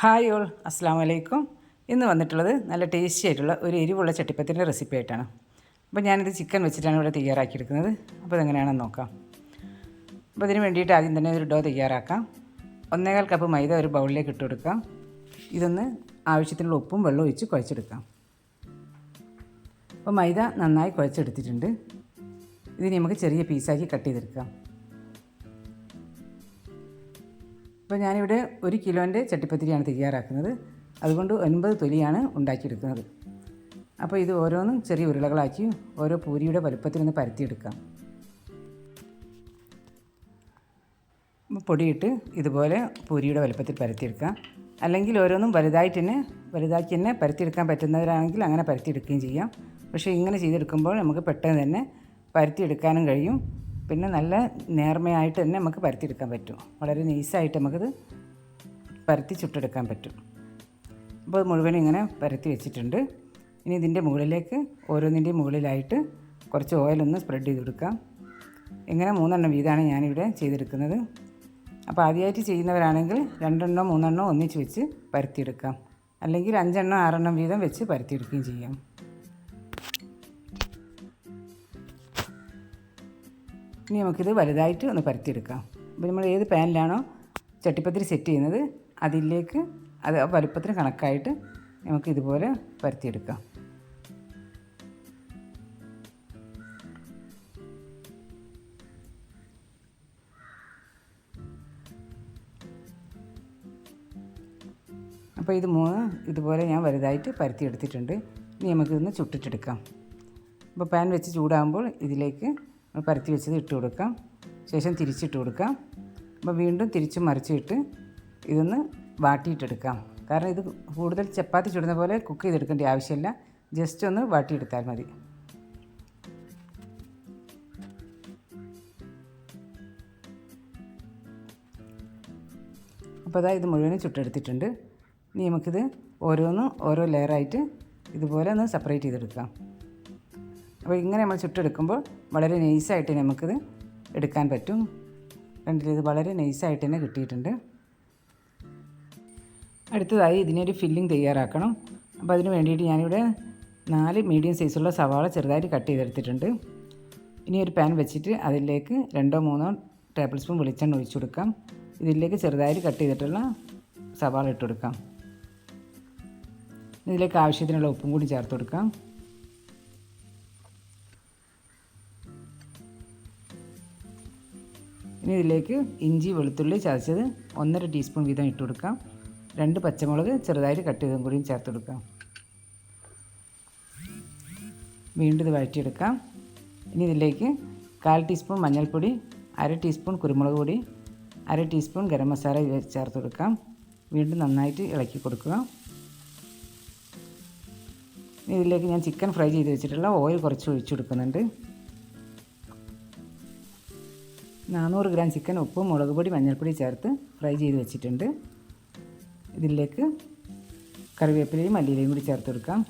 Hi all അസ്സാം വലൈക്കും ഇന്ന് വന്നിട്ടുള്ളത് നല്ല ടേസ്റ്റി ആയിട്ടുള്ള ഒരു എരിവുള്ള ചട്ടിപ്പത്തിന്റെ റെസിപ്പി ആയിട്ടാണ്. അപ്പോൾ ഞാനിത് ചിക്കൻ വെച്ചിട്ടാണ് ഇവിടെ തയ്യാറാക്കിയെടുക്കുന്നത്. അപ്പോൾ ഇതെങ്ങനെയാണെന്ന് നോക്കാം. അപ്പോൾ ഇതിന് വേണ്ടിയിട്ട് ആദ്യം തന്നെ ഒരു ഡോ തയ്യാറാക്കാം. ഒന്നേകാൽ കപ്പ് മൈദ ഒരു ബൗളിലേക്ക് ഇട്ട് കൊടുക്കാം. ഇതൊന്ന് ആവശ്യത്തിനുള്ള ഉപ്പും വെള്ളവും ഒഴിച്ച് കുഴച്ചെടുക്കാം. അപ്പോൾ മൈദ നന്നായി കുഴച്ചെടുത്തിട്ടുണ്ട്. ഇതിന് നമുക്ക് ചെറിയ പീസാക്കി കട്ട് ചെയ്തെടുക്കാം. അപ്പോൾ ഞാനിവിടെ ഒരു കിലോന്റെ ചട്ടിപ്പത്തിരിയാണ് തയ്യാറാക്കുന്നത്. അതുകൊണ്ട് ഒൻപത് തൊലിയാണ് ഉണ്ടാക്കിയെടുക്കുന്നത്. അപ്പോൾ ഇത് ഓരോന്നും ചെറിയ ഉരുളകളാക്കി ഓരോ പൂരിയുടെ വലുപ്പത്തിൽ ഒന്ന് പരത്തിയെടുക്കാം. പൊടിയിട്ട് ഇതുപോലെ പൂരിയുടെ വലുപ്പത്തിൽ പരത്തിയെടുക്കാം. അല്ലെങ്കിൽ ഓരോന്നും വലുതായിട്ട് തന്നെ വലുതാക്കി തന്നെ പരത്തിയെടുക്കാൻ പറ്റുന്നവരാണെങ്കിൽ അങ്ങനെ പരത്തിയെടുക്കുകയും ചെയ്യാം. പക്ഷേ ഇങ്ങനെ ചെയ്തെടുക്കുമ്പോൾ നമുക്ക് പെട്ടെന്ന് തന്നെ പരത്തിയെടുക്കാനും കഴിയും. പിന്നെ നല്ല നേർമയായിട്ട് തന്നെ നമുക്ക് പരത്തിയെടുക്കാൻ പറ്റും. വളരെ നൈസായിട്ട് നമുക്കത് പരത്തി ചുട്ടെടുക്കാൻ പറ്റും. അപ്പോൾ മുഴുവൻ ഇങ്ങനെ പരത്തി വെച്ചിട്ടുണ്ട്. ഇനി ഇതിന്റെ മുകളിലേക്ക് ഓരോന്നിന്റെയും മുകളിലായിട്ട് കുറച്ച് ഓയിലൊന്ന് സ്പ്രെഡ് ചെയ്ത് കൊടുക്കാം. ഇങ്ങനെ മൂന്നെണ്ണം വീതമാണ് ഞാനിവിടെ ചെയ്തെടുക്കുന്നത്. അപ്പോൾ ആദ്യമായിട്ട് ചെയ്യുന്നവരാണെങ്കിൽ രണ്ടെണ്ണോ മൂന്നെണ്ണോ ഒന്നിച്ച് വെച്ച് പരത്തിയെടുക്കാം. അല്ലെങ്കിൽ അഞ്ചെണ്ണം ആറെണ്ണം വീതം വെച്ച് പരത്തിയെടുക്കുകയും ചെയ്യാം. ഇനി നമുക്കിത് വലുതായിട്ട് ഒന്ന് പരത്തിയെടുക്കാം. അപ്പോൾ നമ്മൾ ഏത് പാനിലാണോ ചട്ടിപ്പത്തിരി സെറ്റ് ചെയ്യുന്നത് അതിലേക്ക് അത് വലുപ്പത്തിന് കണക്കായിട്ട് നമുക്ക് ഇതുപോലെ പരത്തിയെടുക്കാം. അപ്പോൾ ഇത് മൂന്ന് ഇതുപോലെ ഞാൻ വലുതായിട്ട് പരത്തി എടുത്തിട്ടുണ്ട് ഇനി നമുക്കിതൊന്ന് ചുട്ടിട്ടെടുക്കാം. അപ്പോൾ പാൻ വെച്ച് ചൂടാകുമ്പോൾ ഇതിലേക്ക് പരത്തി വെച്ചത് ഇട്ട് കൊടുക്കാം. ശേഷം തിരിച്ചിട്ട് കൊടുക്കാം. അപ്പോൾ വീണ്ടും തിരിച്ച് മറിച്ചിട്ട് ഇതൊന്ന് വാട്ടിയിട്ടെടുക്കാം. കാരണം ഇത് കൂടുതൽ ചപ്പാത്തി ചുടുന്ന പോലെ കുക്ക് ചെയ്തെടുക്കേണ്ട ആവശ്യമില്ല. ജസ്റ്റ് ഒന്ന് വാട്ടിയെടുത്താൽ മതി. അപ്പോൾ അതാ ഇത് മുഴുവനും ചുട്ടെടുത്തിട്ടുണ്ട്. ഇനി നമുക്കിത് ഓരോന്നും ഓരോ ലെയറായിട്ട് ഇതുപോലെ ഒന്ന് സെപ്പറേറ്റ് ചെയ്തെടുക്കാം. അപ്പോൾ ഇങ്ങനെ നമ്മൾ ചുട്ടെടുക്കുമ്പോൾ വളരെ നൈസായിട്ട് നമുക്കിത് എടുക്കാൻ പറ്റും. കണ്ടിട്ട് ഇത് വളരെ നൈസായിട്ട് തന്നെ കിട്ടിയിട്ടുണ്ട്. അടുത്തതായി ഇതിനൊരു ഫില്ലിംഗ് തയ്യാറാക്കണം. അപ്പോൾ അതിന് വേണ്ടിയിട്ട് ഞാനിവിടെ നാല് മീഡിയം സൈസുള്ള സവാള ചെറുതായിട്ട് കട്ട് ചെയ്തെടുത്തിട്ടുണ്ട്. ഇനി ഒരു പാൻ വെച്ചിട്ട് അതിലേക്ക് രണ്ടോ മൂന്നോ ടേബിൾ സ്പൂൺ വെളിച്ചെണ്ണ ഒഴിച്ചു കൊടുക്കാം. ഇതിലേക്ക് ചെറുതായിട്ട് കട്ട് ചെയ്തിട്ടുള്ള സവാള ഇട്ട് കൊടുക്കാം. ഇതിലേക്ക് ആവശ്യത്തിനുള്ള ഉപ്പും കൂടി ചേർത്ത് കൊടുക്കാം. ഇനി ഇതിലേക്ക് ഇഞ്ചി വെളുത്തുള്ളി ചതച്ചത് ഒന്നര ടീസ്പൂൺ വീതം ഇട്ട് കൊടുക്കാം. രണ്ട് പച്ചമുളക് ചെറുതായിട്ട് കട്ട് ചെയ്തും കൂടിയും ചേർത്ത് കൊടുക്കാം. വീണ്ടും ഇത് വഴറ്റിയെടുക്കാം. ഇനി ഇതിലേക്ക് കാൽ ടീസ്പൂൺ മഞ്ഞൾപ്പൊടി അര ടീസ്പൂൺ കുരുമുളക് പൊടി അര ടീസ്പൂൺ ഗരം മസാല ചേർത്ത് കൊടുക്കാം. വീണ്ടും നന്നായിട്ട് ഇളക്കി കൊടുക്കുക. ഇതിലേക്ക് ഞാൻ ചിക്കൻ ഫ്രൈ ചെയ്ത് വെച്ചിട്ടുള്ള ഓയിൽ കുറച്ച് ഒഴിച്ചു കൊടുക്കുന്നുണ്ട്. നാനൂറ് ഗ്രാം ചിക്കൻ ഉപ്പും മുളക് പൊടി മഞ്ഞൾപ്പൊടി ചേർത്ത് ഫ്രൈ ചെയ്ത് വെച്ചിട്ടുണ്ട്. ഇതിലേക്ക് കറിവേപ്പിലയും മല്ലിയിലയും കൂടി ചേർത്ത് കൊടുക്കാം.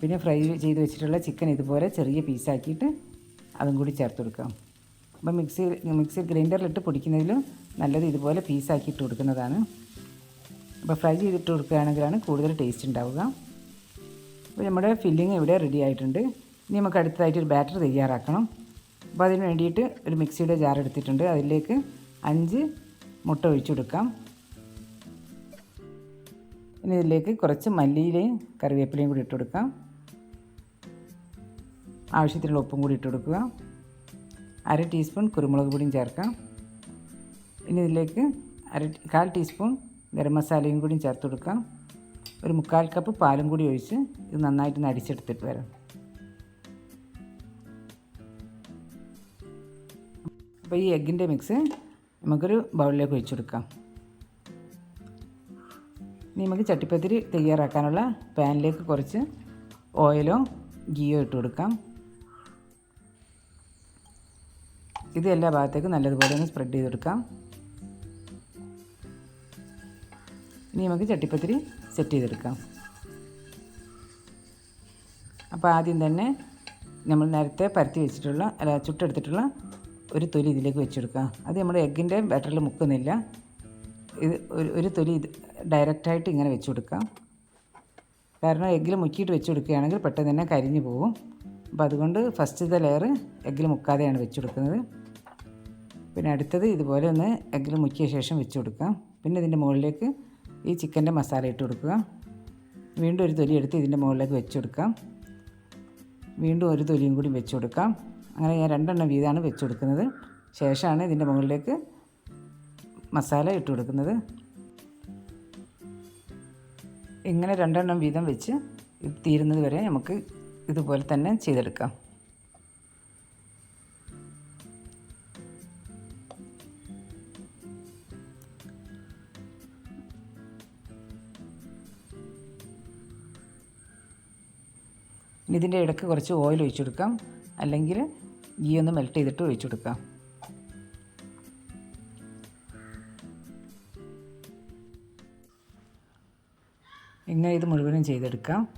പിന്നെ ഫ്രൈ ചെയ്ത് വെച്ചിട്ടുള്ള ചിക്കൻ ഇതുപോലെ ചെറിയ പീസാക്കിയിട്ട് അതും കൂടി ചേർത്ത് കൊടുക്കാം. അപ്പോൾ മിക്സി മിക്സി ഗ്രൈൻഡറിലിട്ട് പൊടിക്കുന്നതിലും നല്ലത് ഇതുപോലെ പീസാക്കിയിട്ട് കൊടുക്കുന്നതാണ്. അപ്പോൾ ഫ്രൈ ചെയ്തിട്ട് കൊടുക്കുകയാണെങ്കിലാണ് കൂടുതൽ ടേസ്റ്റ് ഉണ്ടാവുക. അപ്പോൾ നമ്മുടെ ഫില്ലിങ് ഇവിടെ റെഡി ആയിട്ടുണ്ട്. ഇനി നമുക്ക് അടുത്തതായിട്ട് ഒരു ബാറ്റർ തയ്യാറാക്കണം. അപ്പോൾ അതിന് വേണ്ടിയിട്ട് ഒരു മിക്സിയുടെ ജാർ എടുത്തിട്ടുണ്ട്. അതിലേക്ക് അഞ്ച് മുട്ട ഒഴിച്ചു കൊടുക്കാം. ഇനി ഇതിലേക്ക് കുറച്ച് മല്ലിയിലയും കറിവേപ്പിലയും കൂടി ഇട്ട് കൊടുക്കാം. ആവശ്യത്തിനുള്ള ഉപ്പും കൂടി ഇട്ട് കൊടുക്കുക. അര ടീസ്പൂൺ കുരുമുളക് പൊടിയും ചേർക്കാം. ഇനി ഇതിലേക്ക് അര കാൽ ടീസ്പൂൺ ഗരം മസാലയും കൂടി ചേർത്ത് കൊടുക്കാം. ഒരു മുക്കാൽ കപ്പ് പാലും കൂടി ഒഴിച്ച് ഇത് നന്നായിട്ട് അടിച്ചെടുത്തിട്ട് വരാം അപ്പോൾ ഈ എഗ്ഗിന്റെ മിക്സ് നമുക്കൊരു ബൗളിലേക്ക് ഒഴിച്ചു കൊടുക്കാം. ഇനി നമുക്ക് ചട്ടിപ്പത്തിരി തയ്യാറാക്കാനുള്ള പാനിലേക്ക് കുറച്ച് ഓയിലോ ഗീയോ ഇട്ട് കൊടുക്കാം. ഇത് എല്ലാ ഭാഗത്തേക്കും നല്ലതുപോലെ ഒന്ന് സ്പ്രെഡ് ചെയ്ത് കൊടുക്കാം. ഇനി നമുക്ക് ചട്ടിപ്പത്തിരി സെറ്റ് ചെയ്തെടുക്കാം. അപ്പോൾ ആദ്യം തന്നെ നമ്മൾ നേരത്തെ പരത്തി വെച്ചിട്ടുള്ള അല്ല ചുട്ടെടുത്തിട്ടുള്ള ഒരു തൊലി ഇതിലേക്ക് വെച്ചെടുക്കുക. അത് നമ്മുടെ എഗ്ഗിന്റെ ബാറ്ററിൽ മുക്കുന്നില്ല. ഇത് ഒരു തൊലി ഇത് ഡയറക്റ്റായിട്ട് ഇങ്ങനെ വെച്ച് കൊടുക്കാം കാരണം എഗ്ഗിൽ മുക്കിയിട്ട് വെച്ച് കൊടുക്കുകയാണെങ്കിൽ പെട്ടെന്ന് തന്നെ കരിഞ്ഞു പോകും. അപ്പോൾ അതുകൊണ്ട് ഫസ്റ്റത്തെ ലെയർ എഗ്ഗിൽ മുക്കാതെയാണ് വെച്ച് കൊടുക്കുന്നത് പിന്നെ അടുത്തത് ഇതുപോലെ ഒന്ന് എഗ്ഗിൽ മുക്കിയ ശേഷം വെച്ച് കൊടുക്കാം പിന്നെ ഇതിന്റെ മുകളിലേക്ക് ഈ ചിക്കന്റെ മസാല ഇട്ട് കൊടുക്കുക. വീണ്ടും ഒരു തൊലി എടുത്ത് ഇതിന്റെ മുകളിലേക്ക് വെച്ച് കൊടുക്കാം വീണ്ടും ഒരു തൊലിയും കൂടി വെച്ച് കൊടുക്കാം അങ്ങനെ ഞാൻ രണ്ടെണ്ണം വീതമാണ് വെച്ച് കൊടുക്കുന്നത് ശേഷമാണ് ഇതിന്റെ മുകളിലേക്ക് മസാല ഇട്ട് കൊടുക്കുന്നത്. ഇങ്ങനെ രണ്ടെണ്ണം വീതം വെച്ച് ഇത് തീരുന്നത് വരെ നമുക്ക് ഇതുപോലെ തന്നെ ചെയ്തെടുക്കാം. ഇനി ഇതിന്റെ ഇടയ്ക്ക് കുറച്ച് ഓയിൽ ഒഴിച്ചു കൊടുക്കാം. അല്ലെങ്കിൽ ഗീ ഒന്ന് മെൽറ്റ് ചെയ്തിട്ട് ഒഴിച്ചു കൊടുക്കാം. ഇങ്ങനെ ഇത് മുഴുവനും ചെയ്തെടുക്കാം.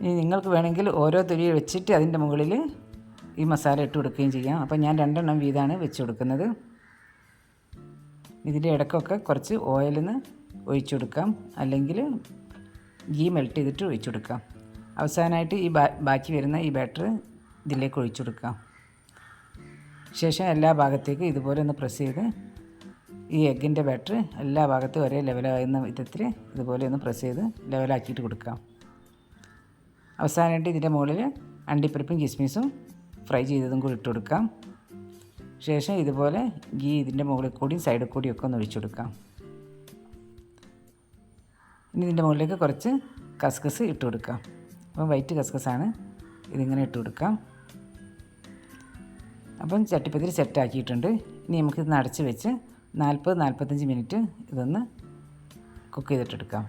ഇനി നിങ്ങൾക്ക് വേണമെങ്കിൽ ഓരോ തൊലി വെച്ചിട്ട് അതിന്റെ മുകളിൽ ഈ മസാല ഇട്ട് കൊടുക്കുകയും ചെയ്യാം. അപ്പോൾ ഞാൻ രണ്ടെണ്ണം വീതമാണ് വെച്ച് കൊടുക്കുന്നത്. ഇതിന്റെ ഇടയ്ക്കൊക്കെ കുറച്ച് ഓയിലിന്ന് ഒഴിച്ചു കൊടുക്കാം. അല്ലെങ്കിൽ ഗീ മെൽറ്റ് ചെയ്തിട്ട് ഒഴിച്ചു കൊടുക്കാം അവസാനമായിട്ട് ഈ ബാക്കി വരുന്ന ഈ ബാറ്റർ ഇതിലേക്ക് ഒഴിച്ചു കൊടുക്കാം ശേഷം എല്ലാ ഭാഗത്തേക്കും ഇതുപോലെ ഒന്ന് പ്രസ് ചെയ്ത് ഈ എഗ്ഗിന്റെ ബാറ്റർ എല്ലാ ഭാഗത്തും ഒരേ ലെവലാകുന്ന വിധത്തിൽ ഇതുപോലെ ഒന്ന് പ്രസ് ചെയ്ത് ലെവലാക്കിയിട്ട് കൊടുക്കാം അവസാനമായിട്ട് ഇതിന്റെ മുകളിൽ അണ്ടിപ്പരിപ്പും കിസ്മിസും ഫ്രൈ ചെയ്തതും കൂടി ഇട്ട് കൊടുക്കാം ശേഷം ഇതുപോലെ ഗീ ഇതിന്റെ മുകളിൽ കൂടിയും സൈഡിൽ കൂടിയും ഒക്കെ ഒന്ന് ഒഴിച്ചു കൊടുക്കാം ഇനി ഇതിന്റെ മുകളിലേക്ക് കുറച്ച് കസ്കസ് ഇട്ട് കൊടുക്കാം. അപ്പം വൈറ്റ് കസ്കസാണ് ഇതിങ്ങനെ ഇട്ട് കൊടുക്കാം. അപ്പം ചട്ടിപ്പത്തിരി സെറ്റാക്കിയിട്ടുണ്ട് ഇനി നമുക്കിത് അടച്ച് വെച്ച് നാൽപ്പത് നാൽപ്പത്തഞ്ച് മിനിറ്റ് ഇതൊന്ന് കുക്ക് ചെയ്തിട്ടെടുക്കാം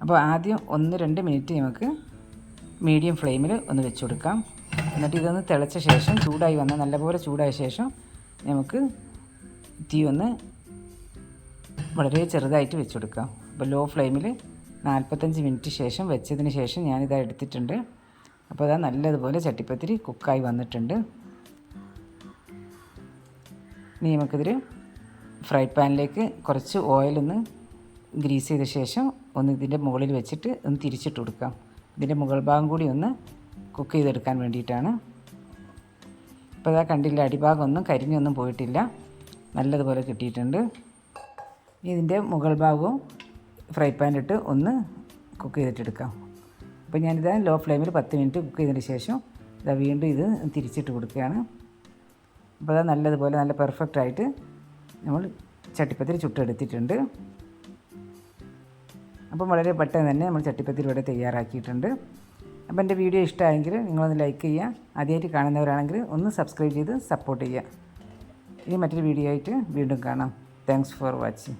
അപ്പോൾ ആദ്യം ഒന്ന് രണ്ട് മിനിറ്റ് നമുക്ക് മീഡിയം ഫ്ലെയിമിൽ ഒന്ന് വെച്ച് കൊടുക്കാം. എന്നിട്ട് ഇതൊന്ന് തിളച്ച ശേഷം ചൂടായി വന്ന നല്ലപോലെ ചൂടായ ശേഷം നമുക്ക് തീ ഒന്ന് വളരെ ചെറുതായിട്ട് വെച്ച് കൊടുക്കുക അപ്പോൾ ലോ ഫ്ലെയിമിൽ നാൽപ്പത്തഞ്ച് മിനിറ്റ് ശേഷം വെച്ചതിന് ശേഷം ഞാനിത് എടുത്തിട്ടുണ്ട്. അപ്പോൾ അതാ നല്ലതുപോലെ ചട്ടിപ്പത്തിരി കുക്കായി വന്നിട്ടുണ്ട്. ഇനി നമുക്കിതിൽ ഫ്രൈ പാനിലേക്ക് കുറച്ച് ഓയിലൊന്ന് ഗ്രീസ് ചെയ്ത ശേഷം ഒന്ന് ഇതിന്റെ മുകളിൽ വെച്ചിട്ട് ഒന്ന് തിരിച്ചിട്ട് കൊടുക്കാം. ഇതിന്റെ മുകൾ ഭാഗം കൂടി ഒന്ന് കുക്ക് ചെയ്തെടുക്കാൻ വേണ്ടിയിട്ടാണ്. അപ്പോൾ അതാ കണ്ടില്ല അടിഭാഗമൊന്നും കരിഞ്ഞൊന്നും പോയിട്ടില്ല. നല്ലതുപോലെ കിട്ടിയിട്ടുണ്ട്. ഇതിന്റെ മുകൾ ഭാഗവും ഫ്രൈ പാനിലിട്ട് ഒന്ന് കുക്ക് ചെയ്തിട്ടെടുക്കാം. അപ്പോൾ ഞാനിത് ലോ ഫ്ലെയിമിൽ പത്ത് മിനിറ്റ് കുക്ക് ചെയ്തതിന് ശേഷം ഇതാ വീണ്ടും ഇത് തിരിച്ചിട്ട് കൊടുക്കുകയാണ്. അപ്പോൾ അത് നല്ലതുപോലെ നല്ല പെർഫെക്റ്റ് ആയിട്ട് നമ്മൾ ചട്ടിപ്പത്തിരി ചുട്ടെടുത്തിട്ടുണ്ട്. അപ്പം വളരെ പെട്ടെന്ന് തന്നെ നമ്മൾ ചട്ടിപ്പത്തിരി ഇവിടെ തയ്യാറാക്കിയിട്ടുണ്ട്. അപ്പോൾ എന്റെ വീഡിയോ ഇഷ്ടമായെങ്കിൽ നിങ്ങളൊന്ന് ലൈക്ക് ചെയ്യുക. ആദ്യമായിട്ട് കാണുന്നവരാണെങ്കിൽ ഒന്ന് സബ്സ്ക്രൈബ് ചെയ്ത് സപ്പോർട്ട് ചെയ്യുക. ഇനി മറ്റൊരു വീഡിയോ ആയിട്ട് വീണ്ടും കാണാം. Thanks for watching